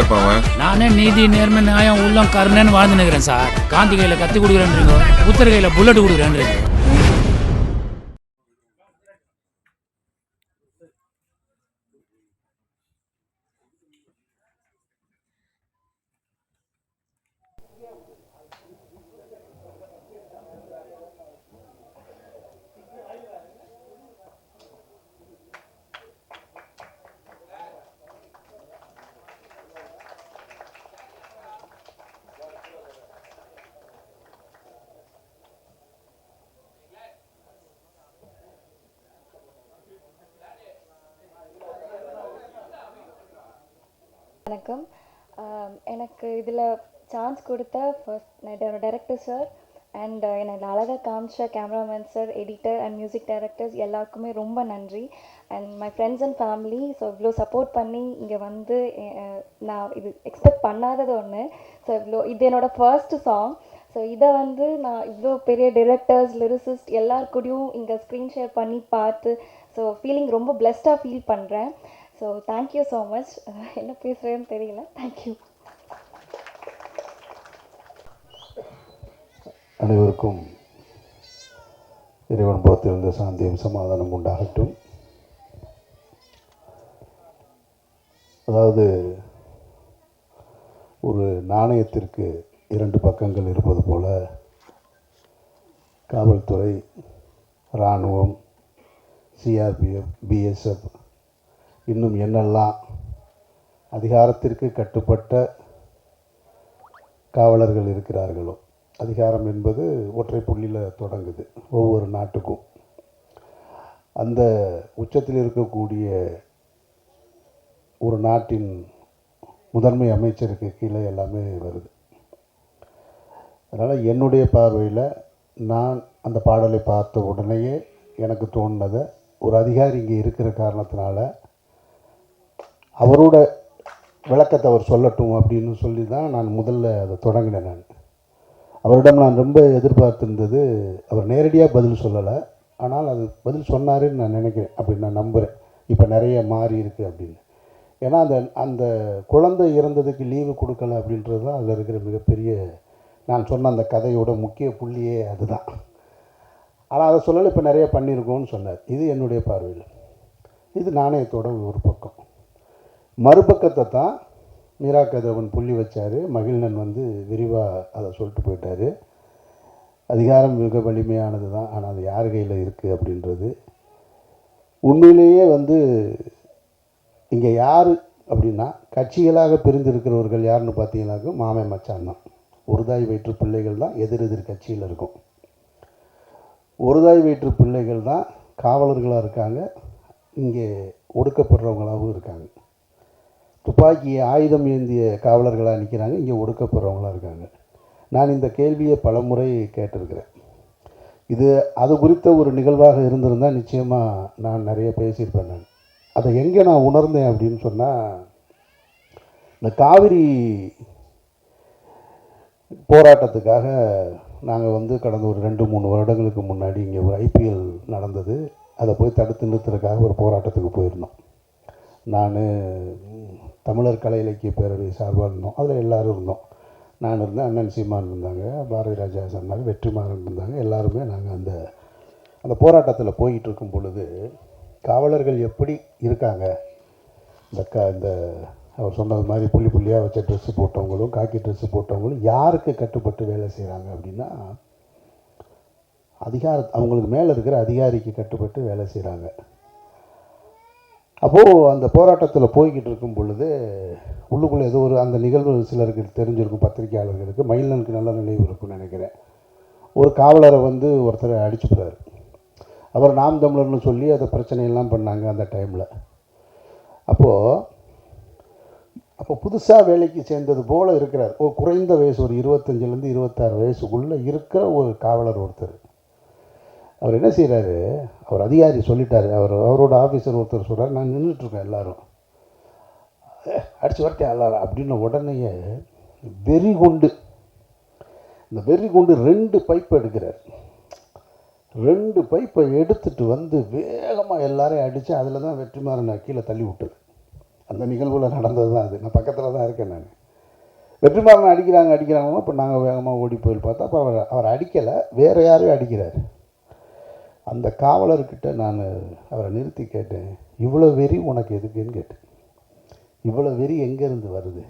இருப்பான் அவன். நானே நீதி நேர்மை நியாயம் உள்ளம் கருணைன்னு வாழ்ந்து நிற்கிறேன் சார். காந்தி கையில கத்தி கொடுக்குறேன்றீங்க புத்தர் கையில புல்லட் கொடுக்குறேன்றீங்க. வணக்கம். எனக்கு இதில் சான்ஸ் கொடுத்த ஃபர்ஸ்ட் டைரக்டர் சார் அண்ட் என்னை அழகாக காமிச்ச cameraman sir editor and music directors எல்லாருக்குமே ரொம்ப நன்றி. And my friends and family so இவ்வளோ சப்போர்ட் பண்ணி இங்கே வந்து நான் இது எக்ஸ்பெக்ட் பண்ணாதது ஒன்று ஸோ இவ்வளோ இது என்னோடய ஃபர்ஸ்ட் சாங் ஸோ இதை வந்து நான் இவ்வளோ பெரிய டிரெக்டர்ஸ் லிரிசிஸ்ட் எல்லார் கூடயும் இங்கே ஸ்க்ரீன் ஷேர் பண்ணி பார்த்து ஸோ ஃபீலிங் ரொம்ப பிளெஸ்டாக ஃபீல் பண்ணுறேன் so thank you so much என்ன பேசுகிறேன்னு தெரியல. தேங்க்யூ அனைவருக்கும் இறைவன் புறத்திலிருந்து சாந்தியும் சமாதானம் உண்டாகட்டும். அதாவது ஒரு நாணயத்திற்கு இரண்டு பக்கங்கள் இருப்பது போல காவல்துறை இராணுவம் சிஆர்பிஎஃப் பிஎஸ்எஃப் இன்னும் என்னெல்லாம் அதிகாரத்திற்கு கட்டுப்பட்ட காவலர்கள் இருக்கிறார்களோ? அதிகாரம் என்பது ஒற்றை புள்ளியில் தொடங்குது ஒவ்வொரு நாட்டுக்கும். அந்த உச்சத்தில் இருக்கக்கூடிய ஒரு நாட்டின் முதன்மை அமைச்சருக்கு கீழே எல்லாமே வருது. அதனால் என்னுடைய பார்வையில் நான் அந்த பாடலை பார்த்த உடனேயே எனக்கு தோணுனதை ஒரு அதிகாரி இங்கே இருக்கிற காரணத்தினால அவரோட விளக்கத்தை அவர் சொல்லட்டும் அப்படின்னு சொல்லி தான் நான் முதல்ல அதை தொடங்கினேன் நான். அவரிடம் நான் ரொம்ப எதிர்பார்த்துருந்தது அவர் நேரடியாக பதில் சொல்லலை. ஆனால் அது பதில் சொன்னாருன்னு நான் நினைக்கிறேன் அப்படின்னு நான் நம்புகிறேன் இப்போ நிறைய மாறி இருக்குது அப்படின்னு. ஏன்னா அந்த அந்த குழந்தை இறந்ததுக்கு லீவு கொடுக்கல அப்படின்றது தான் அதில் இருக்கிற மிகப்பெரிய நான் சொன்ன அந்த கதையோட முக்கிய புள்ளியே அதுதான். ஆனால் அதை சொல்லலை இப்போ நிறைய பண்ணியிருக்கோன்னு சொன்னார். இது என்னுடைய பார்வையில். இது நாணயத்தோட ஒரு பக்கம். மறுபக்கத்தை தான் மீரா கதவன் புள்ளி வச்சார். மகிழ்நன் வந்து விரிவாக அதை சொல்லிட்டு போயிட்டார். அதிகாரம் மிக வலிமையானது தான். ஆனால் அது யார் கையில் இருக்குது அப்படின்றது. உண்மையிலேயே வந்து இங்கே யார் அப்படின்னா கட்சிகளாக பிரிந்திருக்கிறவர்கள் யாருன்னு பார்த்தீங்கன்னாக்க மாமே மச்சான் தான். ஒருதாய் வயிற்று பிள்ளைகள் தான் எதிர் எதிர் கட்சியில் இருக்கும். ஒருதாய் வயிற்று பிள்ளைகள் தான் காவலர்களாக இருக்காங்க. இங்கே ஒடுக்கப்படுறவங்களாகவும் இருக்காங்க. துப்பாக்கி ஆயுதம் ஏந்திய காவலர்களாக நிற்கிறாங்க இங்கே ஒடுக்கப்படுறவங்களாக இருக்காங்க. நான் இந்த கேள்வியை பலமுறை கேட்டிருக்கிறேன். இது அது குறித்த ஒரு நிகழ்வாக இருந்திருந்தால் நிச்சயமாக நான் நிறைய பேசியிருப்பேன் நான். அதை எங்கே நான் உணர்ந்தேன் அப்படின்னு சொன்னால் இந்த காவிரி போராட்டத்துக்காக நாங்கள் வந்து கடந்த ஒரு ரெண்டு மூணு வருடங்களுக்கு முன்னாடி இங்கே ஒரு ஐபிஎல் நடந்தது. அதை போய் தடுத்து நிறுத்துறதுக்காக ஒரு போராட்டத்துக்கு போயிருந்தோம். நான் தமிழர் கலை இலக்கிய பேரவை சார்பாக இருந்தோம். அதில் எல்லோரும் இருந்தோம். நான் இருந்தேன் அண்ணன் சீமான் இருந்தாங்க பாரதி ராஜா சொன்னாங்க வெற்றிமாறன் இருந்தாங்க. எல்லாருமே நாங்கள் அந்த அந்த போராட்டத்தில் போயிட்டு இருக்கும் பொழுது காவலர்கள் எப்படி இருக்காங்க? இந்த க இந்த அவர் சொன்னது மாதிரி புள்ளி புள்ளியாக வச்ச ட்ரெஸ்ஸு போட்டவங்களும் காக்கி ட்ரெஸ்ஸு போட்டவங்களும் யாருக்கு கட்டுப்பட்டு வேலை செய்கிறாங்க அப்படின்னா அதிகார அவங்களுக்கு மேலே இருக்கிற அதிகாரிக்கு கட்டுப்பட்டு வேலை செய்கிறாங்க அப்போது அந்த போராட்டத்தில் போய்கிட்டு இருக்கும் பொழுது உள்ளுக்குள்ளே ஏதோ ஒரு அந்த நிகழ்வு சிலருக்கு தெரிஞ்சிருக்கும் பத்திரிகையாளர்களுக்கு மயிலனுக்கு நல்ல நினைவு இருக்கும்னு நினைக்கிறேன். ஒரு காவலரை வந்து ஒருத்தரை அடிச்சுக்கிறாரு. அவர் நாம் தமிழர்னு சொல்லி அதை பிரச்சனையெல்லாம் பண்ணாங்க அந்த டைமில். அப்போது அப்போ புதுசாக வேலைக்கு சேர்ந்தது போல் இருக்கிறார். ஒரு குறைந்த வயசு ஒரு இருபத்தஞ்சிலேருந்து இருபத்தாறு வயசுக்குள்ளே இருக்கிற ஒரு காவலர் ஒருத்தர். அவர் என்ன செய்கிறாரு அவர் அதிகாரி சொல்லிட்டார். அவர் அவரோட ஆஃபீஸர் ஒருத்தர் சொல்கிறார் நான் நின்றுட்டுருக்கேன் எல்லாரும். அடித்து வரட்டேன் எல்லாரும். அப்படின்ன உடனேயே வெறி குண்டு இந்த வெறி குண்டு ரெண்டு பைப் எடுக்கிறார். ரெண்டு பைப்பை எடுத்துட்டு வந்து வேகமாக எல்லாரையும் அடித்து அதில் தான் வெற்றிமாறனை கீழே தள்ளி விட்டது. அந்த நிகழ்வில் நடந்தது தான் அது. நான் பக்கத்தில் தான் இருக்கேன் நான். வெற்றிமாறன் அடிக்கிறாங்க அடிக்கிறாங்கன்னா இப்போ நாங்கள் வேகமாக ஓடி போய் பார்த்தா அப்போ அவர் அவர் அடிக்கலை. வேறு யாரையும் அடிக்கிறார். அந்த காவலர்கிட்ட நான் அவரை நிறுத்தி கேட்டேன் இவ்வளோ வெறி உனக்கு எதுக்குன்னு கேட்டேன். இவ்வளோ வெறி எங்கேருந்து வருது?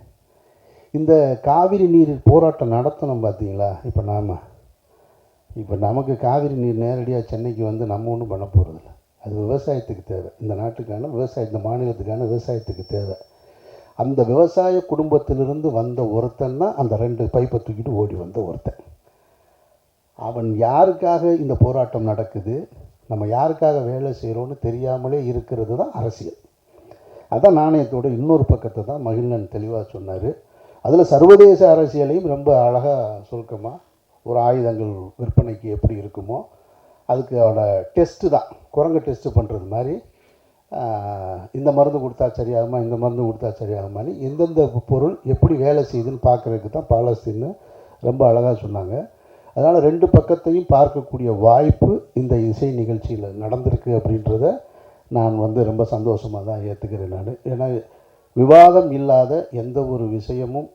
இந்த காவிரி நீர் போராட்டம் நடத்தணும் பார்த்தீங்களா? இப்போ நாம் இப்போ நமக்கு காவிரி நீர் நேரடியாக சென்னைக்கு வந்து நம்ம ஒன்றும் பண்ண போகிறதில்ல அது விவசாயத்துக்கு தேவை. இந்த நாட்டுக்கான விவசாய இந்த மாநிலத்துக்கான விவசாயத்துக்கு தேவை. அந்த விவசாய குடும்பத்திலிருந்து வந்த ஒருத்தன் தான் அந்த ரெண்டு பைப்பை தூக்கிட்டு ஓடி வந்த ஒருத்தன். அவன் யாருக்காக இந்த போராட்டம் நடக்குது? நம்ம யாருக்காக வேலை செய்கிறோன்னு தெரியாமலே இருக்கிறது தான் அரசியல். அதான் நாணயத்தோட இன்னொரு பக்கத்தை தான் மகிழ்நன் தெளிவாக சொன்னார். அதில் சர்வதேச அரசியலையும் ரொம்ப அழகாக சுருக்கமாக ஒரு ஆயுதங்கள் விற்பனைக்கு எப்படி இருக்குமோ அதுக்கு அவனோட டெஸ்ட்டு தான் குரங்கு டெஸ்ட்டு பண்ணுறது மாதிரி. இந்த மருந்து கொடுத்தா சரியாகுமா இந்த மருந்து கொடுத்தா சரியாகுமான்னு எந்தெந்த பொருள் எப்படி வேலை செய்யுதுன்னு பார்க்குறதுக்கு தான் பாலஸ்தீன்னு ரொம்ப அழகாக சொன்னாங்க. அதனால் ரெண்டு பக்கத்தையும் பார்க்கக்கூடிய வாய்ப்பு இந்த இசை நிகழ்ச்சியில் நடந்திருக்கு அப்படின்றத நான் வந்து ரொம்ப சந்தோஷமாக தான் ஏற்றுக்கிறேன் நான். ஏன்னா விவாதம் இல்லாத எந்த ஒரு விஷயமும்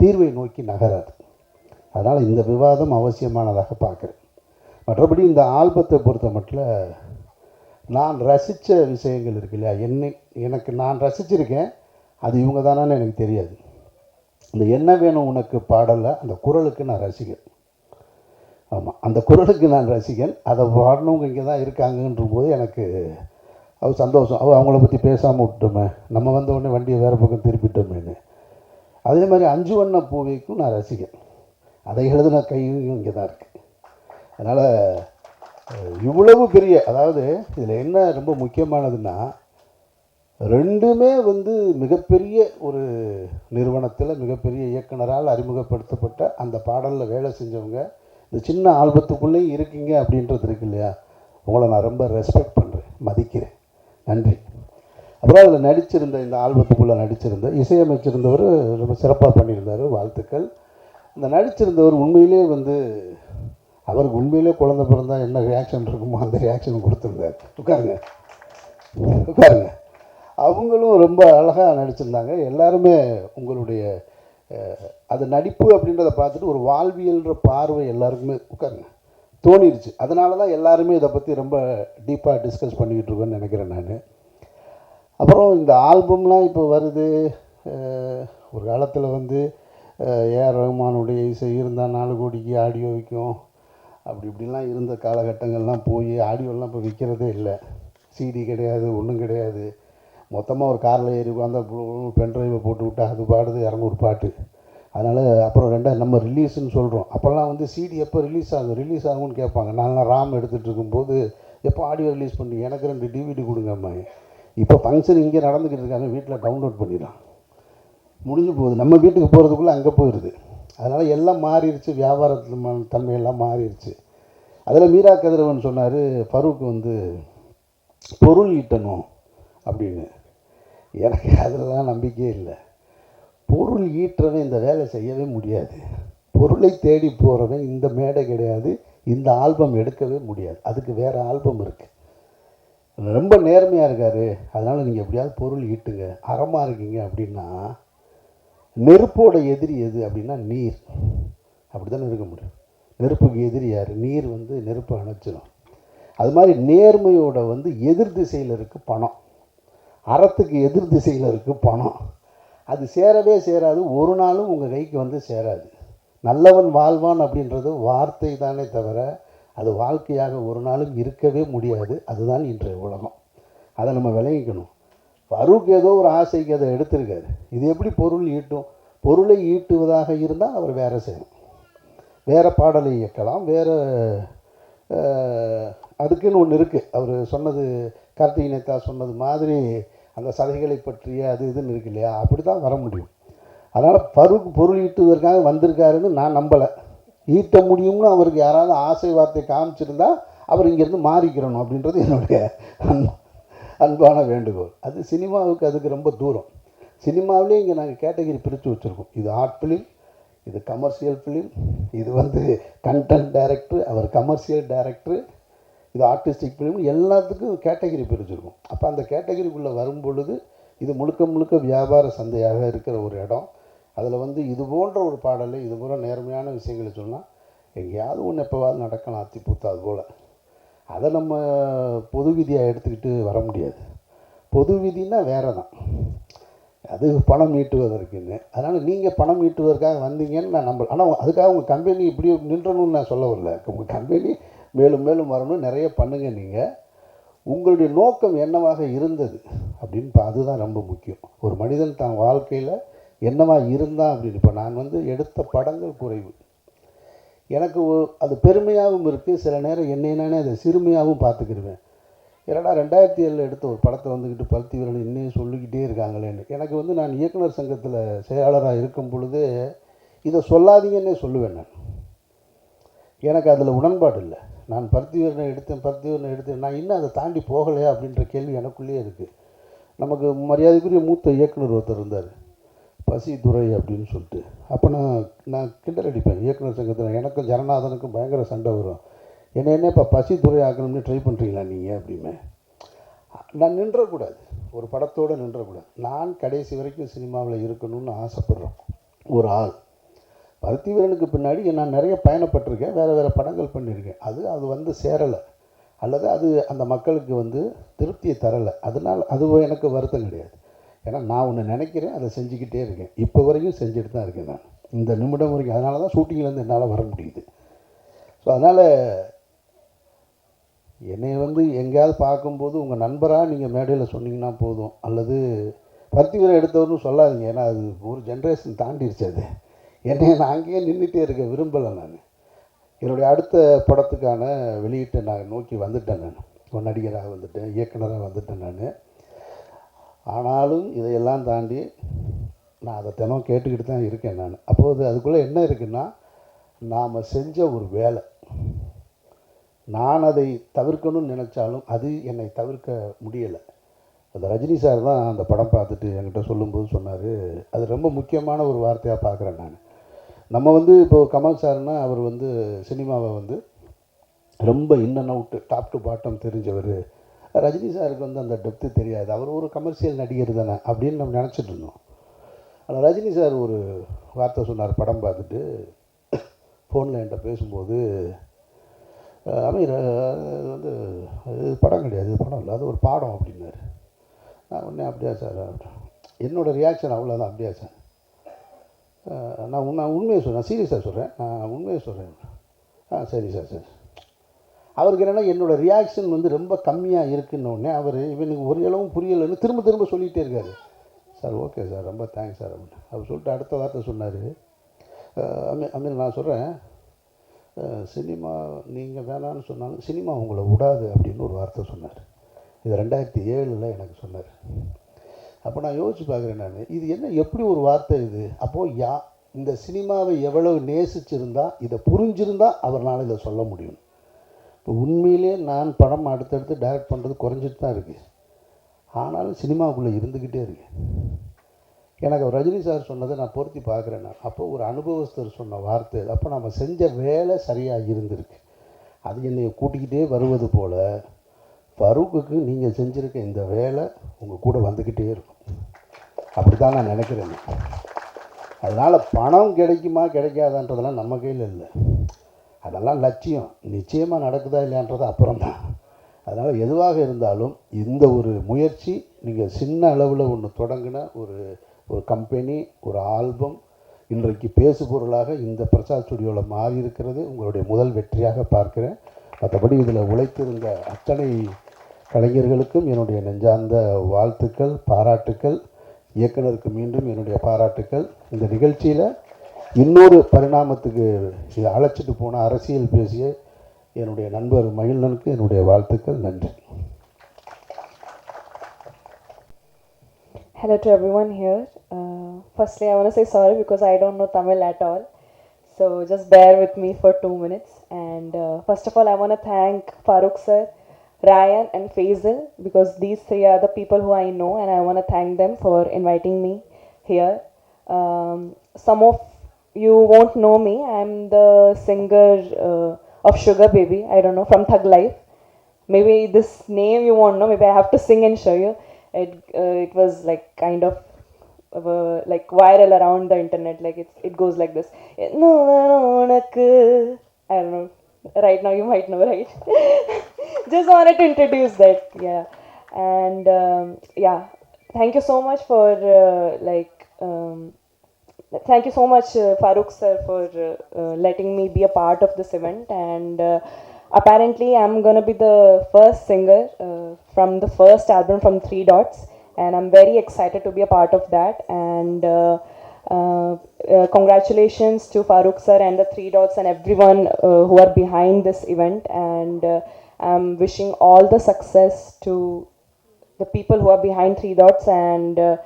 தீர்வை நோக்கி நகராது. அதனால் இந்த விவாதம் அவசியமானதாக பார்க்குறேன். மற்றபடி இந்த ஆல்பத்தை பொறுத்த மட்டும் நான் ரசித்த விஷயங்கள் இருக்கு இல்லையா? என்னை எனக்கு நான் ரசிச்சிருக்கேன். அது இவங்க தானான்னு எனக்கு தெரியாது. இந்த என்ன வேணும் உனக்கு பாடலை அந்த குரலுக்கு நான் ரசிகன் ஆமாம் அந்த குரலுக்கு நான் ரசிகன். அதை பாடினவங்க இங்கே தான் இருக்காங்கன்ற போது எனக்கு அது சந்தோஷம். அவ அவங்கள பற்றி பேசாமல் விட்டோமே நம்ம வந்த உடனே வண்டியை வேறு பக்கம் திருப்பிட்டோமேன்னு. அதே மாதிரி அஞ்சு வண்ண பூவைக்கும் நான் ரசிகன். அதை எழுதின கையும் இங்கே தான் இருக்குது அதனால் இவ்வளவு பெரிய அதாவது இதில் என்ன ரொம்ப முக்கியமானதுன்னா ரெண்டுமே வந்து மிகப்பெரிய ஒரு நிறுவனத்தில் மிகப்பெரிய இயக்குனரால் அறிமுகப்படுத்தப்பட்ட அந்த பாடலில் வேலை செஞ்சவங்க இந்த சின்ன ஆல்பத்துக்குள்ளேயும் இருக்கீங்க அப்படின்றது இருக்கு இல்லையா? உங்களை நான் ரொம்ப ரெஸ்பெக்ட் பண்ணுறேன் மதிக்கிறேன். நன்றி. அப்புறம் அதில் நடிச்சிருந்த இந்த ஆல்பத்துக்குள்ளே நடிச்சிருந்த இசையமைச்சிருந்தவர் ரொம்ப சிறப்பாக பண்ணியிருந்தார் வாழ்த்துக்கள். இந்த நடிச்சிருந்தவர் உண்மையிலே வந்து அவருக்கு உண்மையிலே குழந்த பிறந்தா என்ன ரியாக்ஷன் இருக்குமோ அந்த ரியாக்ஷன் கொடுத்துருந்தார். உட்காருங்க. உட்காருங்க. அவங்களும் ரொம்ப அழகாக நடிச்சிருந்தாங்க. எல்லாருமே உங்களுடைய அது நடிப்பு அப்படின்றத பார்த்துட்டு ஒரு வாழ்வியல்ன்ற பார்வை எல்லாருக்குமே உட்காருங்க. தோணிருச்சு. அதனால தான் எல்லாருமே இதை பற்றி ரொம்ப டீப்பாக டிஸ்கஸ் பண்ணிக்கிட்டு இருக்கோன்னு நினைக்கிறேன் நான். அப்புறம் இந்த ஆல்பம்லாம் இப்போ வருது. ஒரு காலத்தில் வந்து ஏஆர் ரஹ்மானுடைய இசை இருந்தால் நாலு கோடிக்கு ஆடியோ விற்கும் அப்படி இப்படிலாம் இருந்த காலகட்டங்கள்லாம் போய் ஆடியோலாம் இப்போ விற்கிறதே இல்லை. சிடி கிடையாது ஒன்றும் கிடையாது. மொத்தமாக ஒரு காரில் ஏறி உட்காந்தா பென் ட்ரைவை போட்டு விட்டா அது பாடுது இரநூறு பாட்டு. அதனால் அப்புறம் ரெண்டாவது நம்ம ரிலீஸ்னு சொல்கிறோம் அப்போல்லாம் வந்து சிடி எப்போ ரிலீஸ் ஆகும் ரிலீஸ் ஆகும்னு கேட்பாங்க. நான்லாம் ராம் எடுத்துகிட்டு இருக்கும்போது எப்போ ஆடியோ ரிலீஸ் பண்ணி எனக்கு ரெண்டு டிவிடி கொடுங்கம்மா. இப்போ ஃபங்க்ஷன் இங்கே நடந்துக்கிட்டு இருக்காங்க வீட்டில் டவுன்லோட் பண்ணிடலாம். முடிஞ்சு போகுது. நம்ம வீட்டுக்கு போகிறதுக்குள்ளே அங்கே போயிடுது. அதனால் எல்லாம் மாறிடுச்சு வியாபாரத்தில் தன்மையெல்லாம் மாறிடுச்சு. அதில் மீரா கதிரவன் சொன்னார் ஃபரூக் வந்து பொருள் ஈட்டணும் அப்படின்னு. எனக்கு அதெல்லாம் நம்பிக்கையே இல்லை. பொருள் ஈட்டுறவன் இந்த வேலை செய்யவே முடியாது. பொருளை தேடி போகிறவன் இந்த மேடை கிடையாது இந்த ஆல்பம் எடுக்கவே முடியாது. அதுக்கு வேறு ஆல்பம் இருக்குது ரொம்ப நேர்மையாக இருக்கார். அதனால் நீங்கள் எப்படியாவது பொருள் ஈட்டுங்க. அறமாக இருக்கீங்க அப்படின்னா நெருப்போட எதிரி எது அப்படின்னா நீர். அப்படி தானே இருக்க முடியும். நெருப்புக்கு எதிரி யார்? நீர் வந்து நெருப்பு அணைச்சிடும் அது மாதிரி நேர்மையோட வந்து எதிர் திசையில் இருக்குது பணம். அறத்துக்கு எதிர் திசையில் இருக்குது பணம். அது சேரவே சேராது. ஒரு நாளும் உங்கள் கைக்கு வந்து சேராது. நல்லவன் வாழ்வான் அப்படின்றது வார்த்தை தானே தவிர அது வாழ்க்கையாக ஒரு நாளும் இருக்கவே முடியாது. அதுதான் இன்றைய உலகம். அதை நம்ம விளங்கிக்கணும். ஃபரூக் ஏதோ ஒரு ஆசைக்கு அதை எடுத்திருக்காரு. இது எப்படி பொருள் ஈட்டும்? பொருளை ஈட்டுவதாக இருந்தால் அவர் வேறு செய்யணும். வேறு பாடலை இயக்கலாம். வேறு அதுக்குன்னு ஒன்று இருக்குது அவர் சொன்னது கார்த்திகை நேதா சொன்னது மாதிரி அந்த சலுகைகளை பற்றிய அது இதுன்னு இருக்கு இல்லையா? அப்படி தான் வர முடியும். அதனால் ஃபரூக் பொருள் ஈட்டுவதற்காக வந்திருக்காருன்னு நான் நம்பலை. ஈட்ட முடியும்னு அவருக்கு யாராவது ஆசை வார்த்தை காமிச்சிருந்தா அவர் இங்கேருந்து மாறிக்கிறணும் அப்படின்றது என்னுடைய அன்பான வேண்டுகோள். அது சினிமாவுக்கு அதுக்கு ரொம்ப தூரம். சினிமாவிலே இங்கே நாங்கள் கேட்டகரி பிரித்து வச்சுருக்கோம். இது ஆர்ட் ஃபிலிம் இது கமர்ஷியல் ஃபிலிம் இது வந்து கண்டென்ட் டைரக்டர் அவர் கமர்ஷியல் டைரக்டர் இது ஆர்டிஸ்டிக் ஃபிலிம் எல்லாத்துக்கும் கேட்டகரி பிரிச்சிருக்கும் அப்போ அந்த கேட்டகரிக்குள்ளே வரும் பொழுது இது முழுக்க முழுக்க வியாபார சந்தையாக இருக்கிற ஒரு இடம். அதில் வந்து இது போன்ற ஒரு பாடலை இது போன்ற நேர்மையான விஷயங்களை சொன்னால் எங்கேயாவது ஒன்று எப்போவாது நடக்கலாம் அத்தி அது போல். அதை நம்ம பொது விதியாக எடுத்துக்கிட்டு வர முடியாது. பொது விதினா வேறு தான் அது பணம் ஈட்டுவதற்குன்னு அதனால் நீங்கள் பணம் ஈட்டுவதற்காக வந்தீங்கன்னு நான் நம்ப ஆனால் அதுக்காக உங்கள் கம்பெனி இப்படி நின்றணும்னு நான் சொல்ல வரல. உங்கள் கம்பெனி மேலும் மேலும் வரணும். நிறைய பண்ணுங்க நீங்கள் உங்களுடைய நோக்கம் என்னவாக இருந்தது அப்படின்னு அதுதான் ரொம்ப முக்கியம். ஒரு மனிதன் தான் வாழ்க்கையில் என்னவா இருந்தான் அப்படின்னு. இப்போ நான் வந்து எடுத்த படங்கள் குறைவு. எனக்கு அது பெருமையாகவும் இருக்குது சில நேரம் என்னை நானே அதை சிறுமையாகவும் பார்த்துக்கிடுவேன் ஏன்னா ரெண்டாயிரத்தி ஏழில் எடுத்த ஒரு படத்தை வந்துக்கிட்டு பருத்தி வீரன் இன்னும் சொல்லிக்கிட்டே இருக்காங்களேன்னு. எனக்கு வந்து நான் இயக்குனர் சங்கத்தில் செயலாளராக இருக்கும் பொழுது இதை சொல்லாதீங்கன்னே சொல்லுவேன் நான். எனக்கு அதில் உடன்பாடு இல்லை. நான் பருத்திவீரனை எடுத்தேன் பருத்திவீரனை எடுத்தேன். நான் இன்னும் அதை தாண்டி போகலையா அப்படின்ற கேள்வி எனக்குள்ளேயே இருக்குது நமக்கு மரியாதைக்குரிய மூத்த இயக்குனர் ஒருத்தர் இருந்தார். பசி துரை அப்படின்னு சொல்லிட்டு. அப்போ நான் நான் கிண்டல் அடிப்பேன். இயக்குனர் சங்கத்தில் எனக்கும் ஜனநாதனுக்கும் பயங்கர சண்டை வரும். என்ன என்ன இப்போ பசி துறை ஆக்கணும்னு ட்ரை பண்ணுறீங்களா நீங்கள் அப்படிமே நான் நின்றக்கூடாது. ஒரு படத்தோடு நின்றக்கூடாது. நான் கடைசி வரைக்கும் சினிமாவில் இருக்கணும்னு ஆசைப்பட்றோம். ஒரு ஆள். பருத்தி வீரனுக்கு பின்னாடி நான் நிறைய பயணப்பட்டிருக்கேன் வேறு வேறு படங்கள் பண்ணியிருக்கேன் அது அது வந்து சேரலை. அல்லது அது அந்த மக்களுக்கு வந்து திருப்தியை தரலை. அதனால் அது எனக்கு வருத்தம் கிடையாது. ஏன்னா நான் ஒன்று நினைக்கிறேன் அதை செஞ்சுக்கிட்டே இருக்கேன். இப்போ வரைக்கும் செஞ்சுட்டு தான் இருக்கேன் நான். இந்த நிமிடம் வரைக்கும். அதனால தான் ஷூட்டிங்லேருந்து என்னால் வர முடியுது. ஸோ அதனால் என்னை வந்து எங்கேயாவது பார்க்கும்போது உங்கள் நண்பராக நீங்கள் மேடையில் சொன்னீங்கன்னா போதும். அல்லது பருத்தி வீரர் எடுத்தவர்னு சொல்லாதீங்க. ஏன்னா அது ஒரு ஜென்ரேஷன் தாண்டிடுச்சு அது. என்னை நான் அங்கேயே நின்றுட்டே இருக்க விரும்பலை நான். என்னுடைய அடுத்த படத்துக்கான வெளியீட்டை நான் நோக்கி வந்துட்டேன் நான். ஒரு நடிகராக வந்துட்டேன் இயக்குனராக வந்துட்டேன் நான். ஆனாலும் இதையெல்லாம் தாண்டி நான் அதை தினம் கேட்டுக்கிட்டு தான் இருக்கேன் நான். அப்போது அதுக்குள்ளே என்ன இருக்குன்னா நாம் செஞ்ச ஒரு வேலை. நான் அதை தவிர்க்கணும்னு நினச்சாலும் அது என்னை தவிர்க்க முடியலை. அந்த ரஜினி சார் தான் அந்த படம் பார்த்துட்டு என்கிட்ட சொல்லும்போது சொன்னார். அது ரொம்ப முக்கியமான ஒரு வார்த்தையாக பார்க்குறேன் நான். நம்ம வந்து இப்போ கமல் சார்னா அவர் வந்து சினிமாவை வந்து ரொம்ப in and out top to bottom தெரிஞ்சவர். ரஜினி சாருக்கு வந்து அந்த டெப்த்து தெரியாது. அவர் ஒரு கமர்ஷியல் நடிகர் தானே அப்படின்னு நம்ம நினச்சிட்டு இருந்தோம். ஆனால் ரஜினி சார் ஒரு வார்த்தை சொன்னார் படம் பார்த்துட்டு. ஃபோனில் என்கிட்ட பேசும்போது அஹ் அமீர் வந்து இது படம் கிடையாது படம் இல்லை அது ஒரு பாடம் அப்படின்னாரு. நான் உடனே அப்படியா சார் என்னோடய ரியாக்ஷன் அவ்வளோதான் அப்படியா சார். நான் நான் உண்மையை சொல்கிறேன் சீரியஸாக சொல்கிறேன் நான் உண்மையை சொல்கிறேன் ஆ சரி சார் சரி. அவருக்கு என்னென்னா என்னோடய ரியாக்ஷன் வந்து ரொம்ப கம்மியாக இருக்குன்னொடனே அவர் இவனுக்கு ஒரு அளவும் புரியலைன்னு திரும்ப திரும்ப சொல்லிகிட்டே இருக்காரு. சார் ஓகே சார் ரொம்ப தேங்க்ஸ் சார் அப்படின்னு. அவர் சொல்லிட்டு அடுத்த வார்த்தை சொன்னார். அமீர் அமீர் நான் சொல்கிறேன் சினிமா நீங்கள் வேணான்னு சொன்னாலும் சினிமா உங்களை விடாது அப்படின்னு ஒரு வார்த்தை சொன்னார். இது ரெண்டாயிரத்தி ஏழில் எனக்கு சொன்னார். அப்போ நான் யோசிச்சு பார்க்குறேன் நான். இது என்ன எப்படி ஒரு வார்த்தை இது? அப்போது யா இந்த சினிமாவை எவ்வளவு நேசிச்சிருந்தா இதை புரிஞ்சிருந்தா அவரால் இதை சொல்ல முடியும். இப்போ உண்மையிலே நான் படம் அடுத்தடுத்து டைரக்ட் பண்ணுறது குறைஞ்சிட்டு தான் இருக்குது ஆனாலும் சினிமாவுக்குள்ளே இருந்துக்கிட்டே இருக்கேன் எனக்கு ரஜினி சார் சொன்னதை நான் பொருத்தி பார்க்குறேன் நான். அப்போ ஒரு அனுபவஸ்தர் சொன்ன வார்த்தை அப்போ நம்ம செஞ்ச வேலை சரியாக இருந்திருக்கு. அது என்னை கூட்டிக்கிட்டே வருவது போல் ஃபருக்குக்கு நீங்கள் செஞ்சுருக்க இந்த வேலை உங்கள் கூட வந்துக்கிட்டே இருக்கும். அப்படி தான் நான் நினைக்கிறேன். அதனால் பணம் கிடைக்குமா கிடைக்காதான்றதெல்லாம் நம்ம கையில் இல்லை. அதெல்லாம் லட்சியம். நிச்சயமாக நடக்குதா இல்லையான்றது அப்புறம் தான் அதனால் எதுவாக இருந்தாலும் இந்த ஒரு முயற்சி நீங்கள் சின்ன அளவில் ஒன்று தொடங்கின ஒரு ஒரு கம்பெனி ஒரு ஆல்பம் இன்றைக்கு பேசு பொருளாக இந்த பிரசாத் ஸ்டுடியோவில் மாறி இருக்கிறது உங்களுடைய முதல் வெற்றியாக பார்க்கிறேன். மற்றபடி இதில் உழைத்திருந்த அத்தனை கலைஞர்களுக்கும் என்னுடைய நெஞ்சார்ந்த வாழ்த்துக்கள் பாராட்டுக்கள். இயக்குனருக்கு மீண்டும் என்னுடைய பாராட்டுக்கள் இந்த நிகழ்ச்சியில் இன்னொரு பரிணாமத்துக்கு இதை அழைச்சிட்டு போன அரசியல் பேசிய என்னுடைய நண்பர் மகிழ்நனுக்கு என்னுடைய வாழ்த்துக்கள் நன்றி Hello to everyone here. Uh, firstly, I want to say sorry because I don't know Tamil at all. So just bear with me for two minutes. And uh, first of all, I want to thank Farooq sir, Ryan and Faisal because these three are the people who I know and I want to thank them for inviting me here. Um, some of you won't know me. I'm the singer uh, of Sugar Baby. I don't know from Thug Life. Maybe this name you won't know. Maybe I have to sing and show you. It uh, it was like kind of like viral around the internet. Like it's it goes like this. I don't know. Right now you might know, right? Just wanted to introduce that. Yeah, and um, yeah, thank you so much for uh, like. Um, thank you so much uh, Farooq sir for uh, uh, letting me be a part of this event and uh, apparently i'm to be the first singer uh, from the first album from three dots and i'm very excited to be a part of that and congratulations to Farooq sir and the three dots and everyone uh, who are behind this event. And uh, i'm wishing all the success to the people who are behind three dots. And uh,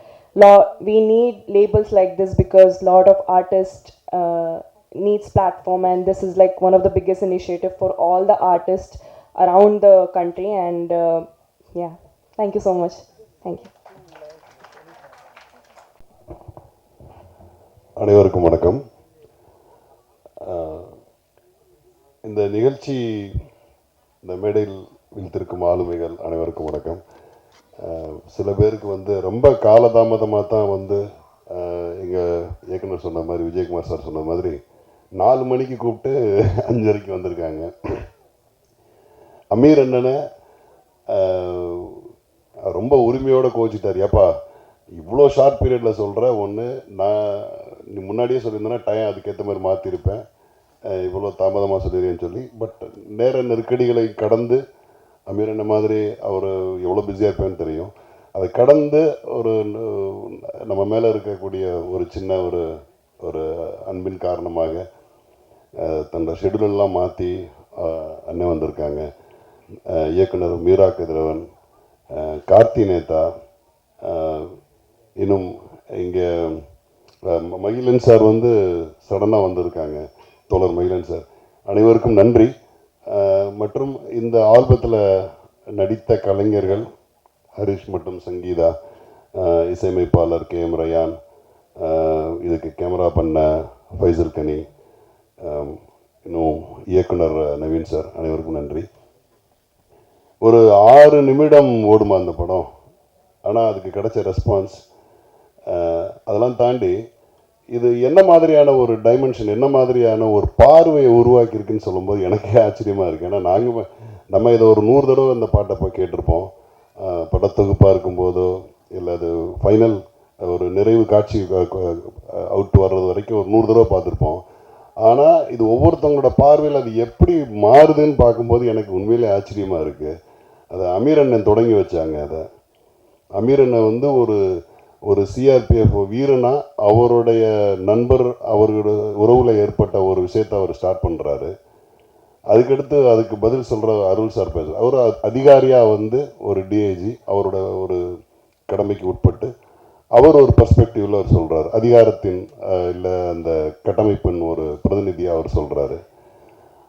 we need labels like this because a lot of artists uh, needs platform. And this is like one of the biggest initiative for all the artists around the country. And uh, yeah thank you so much. Thank you அனைவருக்கும் வணக்கம். இந்த நிகழ்ச்சி இந்த மேடையில் வீழ்த்திருக்கும் ஆளுமைகள் அனைவருக்கும் வணக்கம். சில பேருக்கு வந்து ரொம்ப காலதாமதமாக தான் வந்து எங்கள் இயக்குனர் சொன்ன மாதிரி விஜயகுமார் சார் சொன்ன மாதிரி நாலு மணிக்கு கூப்பிட்டு அஞ்சரைக்கு வந்திருக்காங்க. அமீர் அண்ணனை ரொம்ப உரிமையோடு கோச்சிட்டார். ஏப்பா இவ்வளோ ஷார்ட் பீரியடில் சொல்கிற ஒன்று நான் நீ முன்னாடியே சொல்லியிருந்தேன்னா டைம் அதுக்கேற்ற மாதிரி மாற்றிருப்பேன் இவ்வளோ தாமதமாக சொல்லிடுறேன்னு சொல்லி. பட் நேர நெருக்கடிகளை கடந்து அமீர் என்ன மாதிரி அவர் எவ்வளோ பிஸியாக இருப்பேன்னு தெரியும். அதை கடந்து ஒரு நம்ம மேலே இருக்கக்கூடிய ஒரு சின்ன ஒரு ஒரு அன்பின் காரணமாக தன்னோட ஷெடியூலெல்லாம் மாற்றி அண்ணன் வந்திருக்காங்க. இயக்குனர் மீரா கதிரவன் கார்த்தி நேதா இன்னும் இங்கே மகிழன் சார் வந்து சடனாக வந்திருக்காங்க. தோழர் மகிழன் சார் அனைவருக்கும் நன்றி. மற்றும் இந்த ஆல்பத்தில் நடித்த கலைஞர்கள் ஹரிஷ் மற்றும் சங்கீதா இசையமைப்பாளர் கே எம் ரயான் இதுக்கு கேமரா பண்ண ஃபைசல் கனி இன்னும் இயக்குனர் நவீன் சார் அனைவருக்கும் நன்றி. ஒரு ஆறு நிமிடம் ஓடுமா அந்த படம்? ஆனால் அதுக்கு கிடைச்ச ரெஸ்பான்ஸ் அதெல்லாம் தாண்டி இது என்ன மாதிரியான ஒரு டைமென்ஷன் என்ன மாதிரியான ஒரு பார்வையை உருவாக்கியிருக்குன்னு சொல்லும்போது எனக்கே ஆச்சரியமாக இருக்குது ஏன்னா நாங்கள் நம்ம இதை ஒரு நூறு தடவை இந்த பாட்டை போய் கேட்டிருப்போம். படத்தொகுப்பாக இருக்கும்போதோ இல்லை அது ஃபைனல் ஒரு நிறைவு காட்சி அவுட் வர்றது வரைக்கும் ஒரு நூறு தடவை பார்த்துருப்போம். ஆனால் இது ஒவ்வொருத்தவங்களோட பார்வையில் அது எப்படி மாறுதுன்னு பார்க்கும்போது எனக்கு உண்மையிலே ஆச்சரியமாக இருக்குது அதை அமீர் அண்ணன் தொடங்கி வச்சாங்க அதை. அமீர் அண்ணன் வந்து ஒரு ஒரு சிஆர்பிஎஃப் வீரனா அவருடைய நண்பர் அவர்களோட உறவில் ஏற்பட்ட ஒரு விஷயத்தை அவர் ஸ்டார்ட் பண்ணுறாரு அதுக்கடுத்து அதுக்கு பதில் சொல்கிற அருள் சார் பேச அவர் அதிகாரியாக வந்து ஒரு டிஐஜி அவரோட ஒரு கடமைக்கு உட்பட்டு அவர் ஒரு பர்ஸ்பெக்டிவில் அவர் சொல்கிறார் அதிகாரத்தின் இல்லை அந்த கட்டமைப்பின் ஒரு பிரதிநிதியாக அவர் சொல்கிறாரு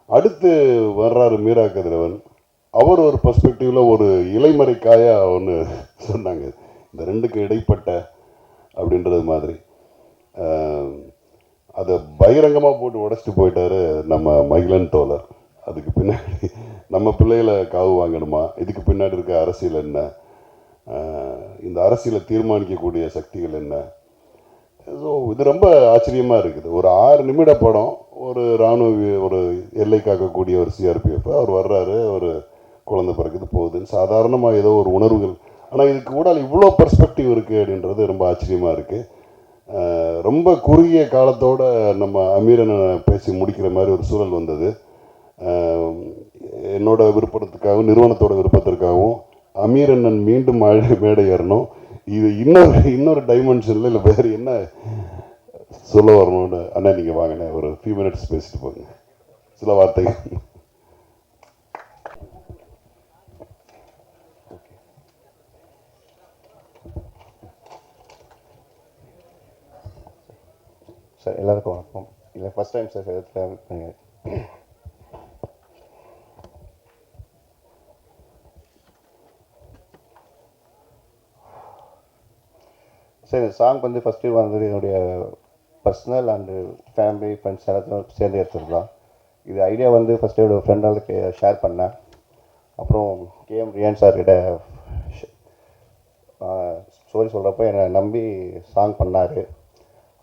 அடுத்து வர்றாரு மீரா கதிரவன். அவர் ஒரு பர்ஸ்பெக்டிவில் ஒரு இலைமறைக்காயாக ஒன்று சொன்னாங்க. இந்த ரெண்டுக்கு இடைப்பட்ட அப்படின்றது மாதிரி. அதை பகிரங்கமாக போட்டு உடச்சிட்டு போயிட்டாரு நம்ம மகிழன் தோழர் அதுக்கு பின்னாடி நம்ம பிள்ளைகளை காவு வாங்கணுமா? இதுக்கு பின்னாடி இருக்க அரசியல் என்ன? இந்த அரசியலை தீர்மானிக்கக்கூடிய சக்திகள் என்ன? ஸோ இது ரொம்ப ஆச்சரியமாக இருக்குது. ஒரு ஆறு நிமிட படம் ஒரு இராணுவ ஒரு எல்லை காக்கக்கூடிய ஒரு சிஆர்பிஎஃப் அவர் வர்றாரு ஒரு குழந்தை பிறகுது போகுதுன்னு. சாதாரணமாக ஏதோ ஒரு உணர்வுகள் ஆனால் இதுக்கு கூட இவ்வளோ பர்ஸ்பெக்டிவ் இருக்குது அப்படின்றது ரொம்ப ஆச்சரியமாக இருக்குது ரொம்ப குறுகிய காலத்தோட நம்ம அமீரனை பேசி முடிக்கிற மாதிரி ஒரு சூழல் வந்தது. என்னோட விருப்பத்துக்காகவும் நிறுவனத்தோட விருப்பத்திற்காகவும் அமீரண்ணன் மீண்டும் மேடை ஏறணும். இது இன்னொரு இன்னொரு டைமென்ஷனில் இல்லை வேறு என்ன சொல்ல வரணும்னு அண்ணா நீங்கள் வாங்கினேன் ஒரு ஃபியூ மினிட்ஸ் பேசிட்டு போங்க. சில வார்த்தைகள். சார் எல்லாருக்கும் வணக்கம் இல்லை ஃபஸ்ட் டைம் சார் சேலத்தில் சார் இந்த சாங் வந்து ஃபஸ்ட்டு வந்தது என்னுடைய பர்சனல் அண்டு ஃபேமிலி ஃப்ரெண்ட்ஸ் எல்லாத்தையும் சேர்ந்து எடுத்துருந்தோம் இது ஐடியா வந்து ஃபஸ்ட்டு என்னோடய ஃப்ரெண்டாளுக்கு ஷேர் பண்ணேன் அப்புறம் கேஎம் ரியான் சார்கிட்ட ஸ்டோரி சொல்கிறப்ப என்னை நம்பி சாங் பண்ணார்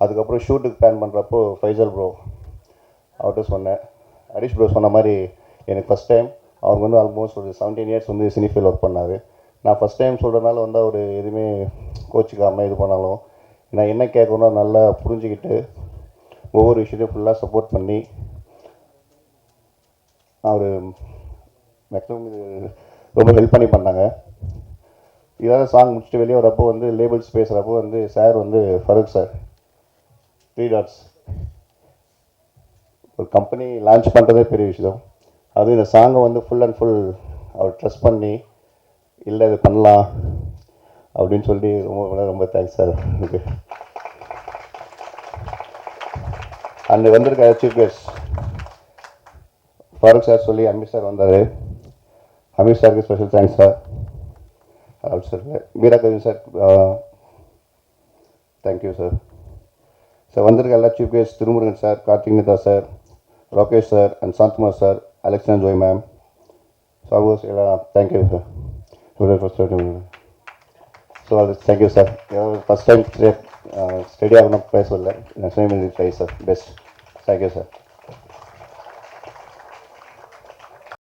அதுக்கப்புறம் ஷூட்டுக்கு பிளான் பண்ணுறப்போ ஃபைசல் ப்ரோ அவர்கிட்ட சொன்னேன். ஹரிஷ் ப்ரோ சொன்ன மாதிரி எனக்கு ஃபஸ்ட் டைம் அவர் வந்து ஆல்மோஸ்ட் ஒரு செவன்டீன் இயர்ஸ் வந்து சினிஃபீல் ஒர்க் பண்ணார். நான் ஃபஸ்ட் டைம் சொல்கிறதுனால வந்து அவர் எதுவுமே கோச்சிக்காமல் இது பண்ணாலும் நான் என்ன கேட்கணும் நல்லா புரிஞ்சுக்கிட்டு ஒவ்வொரு விஷயத்தையும் ஃபுல்லாக சப்போர்ட் பண்ணி அவர் மேக்ஸிமம் இது ரொம்ப ஹெல்ப் பண்ணி பண்ணாங்க. இதாவது சாங் முடிச்சுட்டு வெளியே வரப்போ வந்து லேபிள்ஸ் பேசுகிறப்போ வந்து சார் வந்து ஃபரூக் சார் த்ரீ டாட்ஸ் ஒரு கம்பெனி லான்ச் பண்ணுறதே பெரிய விஷயம். அதுவும் இந்த சாங்கை வந்து ஃபுல் அண்ட் ஃபுல் அவர் ட்ரெஸ் பண்ணி இல்லை இது பண்ணலாம் அப்படின்னு சொல்லி ரொம்ப ரொம்ப தேங்க்ஸ் சார் எனக்கு. அண்ட் வந்திருக்க சீஃப் கெஸ்ட் ஃபாரூக் சார் சொல்லி அமித் சார் வந்தார். அமித் சாருக்கு ஸ்பெஷல் தேங்க்ஸ் சார் அப்படின்னு sir Meera Kavin sir thank you sir sir வந்திருக்க எல்லா chief guest Thirumurugan sir Karthik Netha sir Rakesh sir and Santhkumar sir Alexander Joy ma'am Chagos எல்லாம் thank you sir so அது thank you sir first time study ஆகணும் பேச வரல next time try sir best thank you sir